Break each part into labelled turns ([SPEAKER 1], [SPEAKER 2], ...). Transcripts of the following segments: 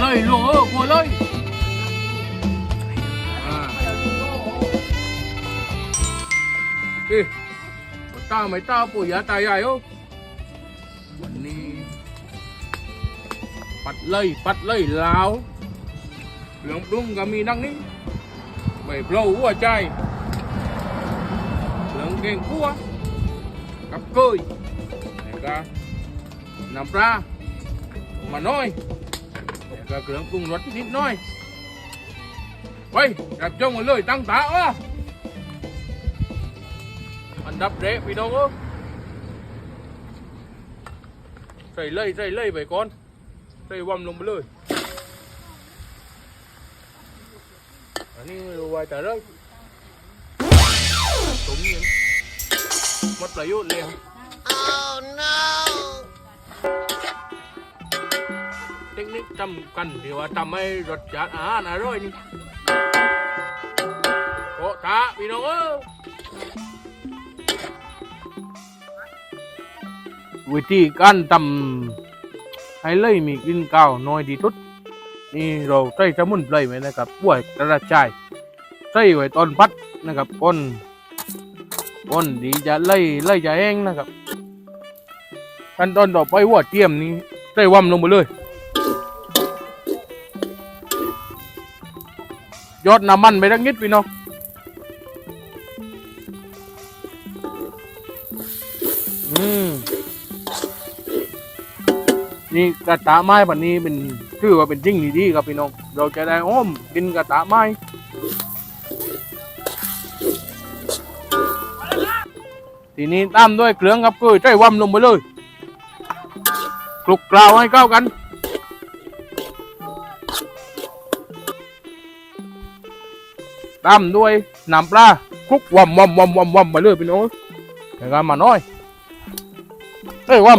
[SPEAKER 1] เลยลงเออพอเลยอ่าเอ๊ะตาไม่ตาปู่ย่าตายายโอ้วันนี้ปัดเก็มีดังนี้ใบเปล่าหัวใจเหลืองเก่งกัวกับเกยแล้วก็น้ำปลามาน้อยแล้วก็เครื่องปรุงรสนิดหน้อยไปรับจงมาเลยตั้งตาเอออันดับเรกพี่น้องเอ้ยใส่เลยใส่เลยไปก่อนใส่วำลงไปเลย อันนี้ไม่รู้ว่าจะเริ่มสมยังหมดประโยชน์เลยครับ
[SPEAKER 2] Oh no!
[SPEAKER 1] คนิคทำกันที่ว่าทำให้รสชาติอาหารอร่อยนี่โอ้ตาพี่น้องเอ้ยวิธีการทำให้เลยมีกลิ่นกาวน้อยที่สุดนี่เราใส่สมุนไพรไว้นะครับป่วยกระจายใส่ไว้ตอนพัดนะครับก้นก้นดีจะไล่ไล่จะแห้งนะครับขั้นตอนต่อไปหัวเทียมนี้ใส่ว่ำลงไปเลย ยอดน้ำมันไปทั้งนิดพี่น้องอืมนี่กระตะไม้แบบนี้เป็นถือว่าเป็นสิ่งดีๆครับพี่น้อง เราจะได้อ้อมกินกระตะไม้ทีนี้ตามด้วยเครื่องครับคือใจว่ำลงไปเลยคลุกเคล้าให้เข้ากัน ตามด้วยน้ำปลาคลุกวำวำวำวำวำไปเลยพี่น้องแล้วก็มาน้อยเอ้ยวำ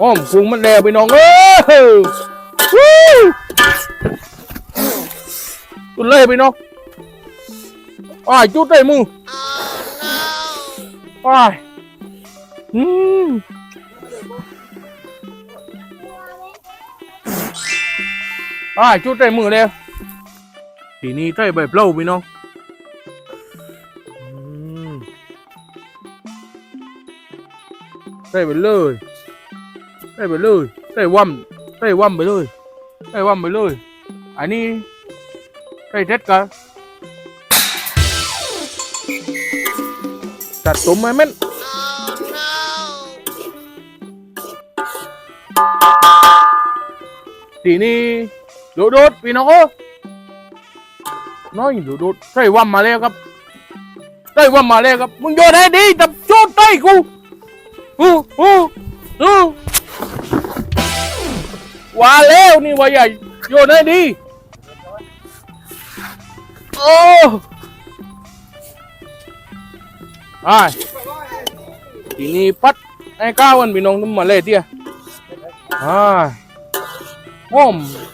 [SPEAKER 1] หอมกุ้งมันแดงพี่น้องเอ้ยวู้จุเลยพี่น้องอ้ายจุดได้มือ
[SPEAKER 2] Oh no!
[SPEAKER 1] อ้ายอืม อ้ายจุดได้มือแล้วทีนี้ใส่ใบเปล่าพี่น้องอืมใส่ไปเลยใส่ไปเลยใส่ว่ำใส่ว่ำไปเลยใส่ว่ำไปเลย อันนี้ใส่เท็ดกันจัดตุ่มไหมแม่น
[SPEAKER 2] Oh no!
[SPEAKER 1] ทีนี้ โดดโดดพี่น้องโอ้น้อยโดดโดใส่ว่ำมาแล้วครับใส่ว่ำมาแล้วครับ มึงโยนให้ดีจับโจดใต้กูอู้อู้อู้ว่าแล้วนี่ว่าใหญ่โยนให้ดีโอ้ไอ้ทีนี้ปัดไอ้ก้าวันพี่น้องนุ่มมาเลยเตี้ยอ่าหอมกว่าหม้อมนี่ไม่ต้องตามตึ้งมีน้อ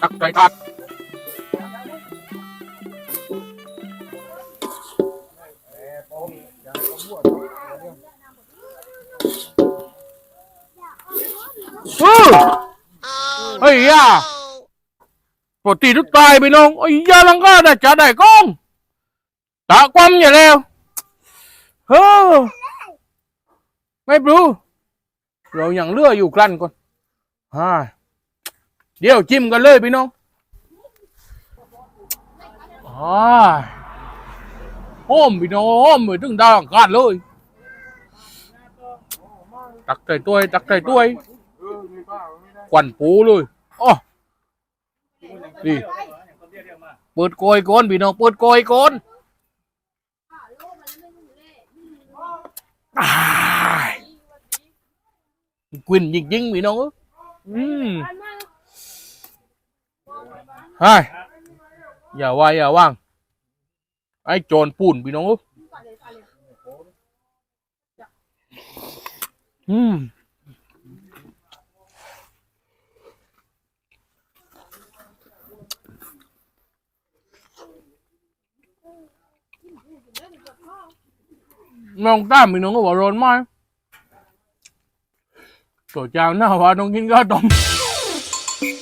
[SPEAKER 1] ตึ้งมาเลยเดียอืมไปใส่ตัดใส่ตัดตักใจตัดเฮ้ย
[SPEAKER 2] Oh
[SPEAKER 1] Ây da!
[SPEAKER 2] no!
[SPEAKER 1] ปกติทุกตายไปน้องไอ้ยาลังก็ได้จะได้ก้องตาความอย่าแล้วเฮ้อไม่รู้เรายังเลืออยู่กลั้นก่อนฮ่า เดี๋ยวจิ้มกันเลยพี่น้องอ่าหอมพี่น้องหอมเหมือนถึงดาวอังคารเลย ตักใส่ถ้วย ตักใส่ถ้วยควันปูเลยอ๋อนี่เปิดโกยก้นพี่น้องเปิดโกยก้นอ้ายกวินจริงๆพี่น้องอ้ยอืม ไอ้ยอย่าว่าอย่าว่าง ไอ้โจรปูนพี่น้องอืมน้องตามพี่น้องก็บอกร้อนมากตัวเจ้าหน้าว่าต้องกินข้าวต้ม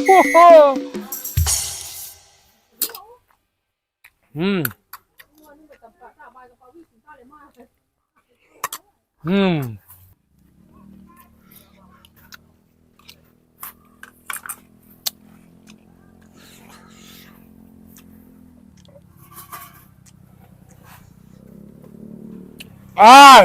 [SPEAKER 1] โอ้โห อืม อืมอ้าว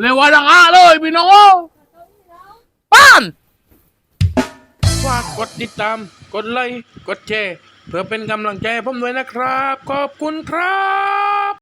[SPEAKER 1] เร็วดังอาเลยพี่น้องป้านฝากกดติดตาม กดไลค์ กดแชร์ เพื่อเป็นกำลังใจให้ผมด้วยนะครับ ขอบคุณครับ